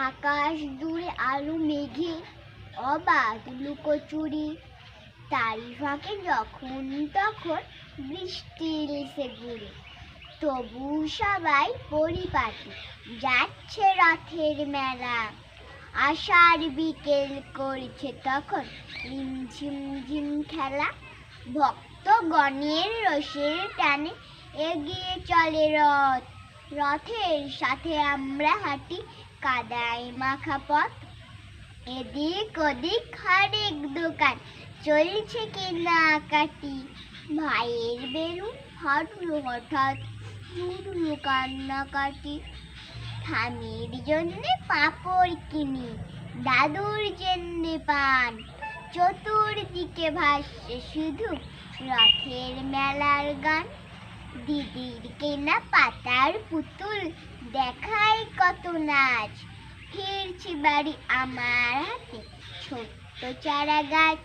আকাশ দূরে আলো মেঘে অবাধ লুকোচুরি। তারি ফাঁকে যখন তখন বৃষ্টি এসে ঘুরে। তবু সবাই পরিপাটি, যাচ্ছে রথের মেলা। আষাঢ় বিকেল করছে তখন রিমঝিম ঝিম খেলা। ভক্তগণের রসের টানে এগিয়ে চলে রথ। রথের সাথে আমরা হাঁটি কাদায় মাখা পথ। এদিক ওদিক হরেক দোকান। চলছে কেনাকাটি ভাইয়ের বেলুন হাঁটলো হঠাৎ। শুরু কান্নাকাটি। ঠামির জন্যে পাপড় কিনি, দাদুর জন্যে পান। চতুর্দিকে ভাসছে শুধু রথের মেলার গান। দিদির কেনা পাতার পুতুল দেখায় কত নাচ। ফিরছি বাড়ি আমার হাতে ছোট্ট চারা গাছ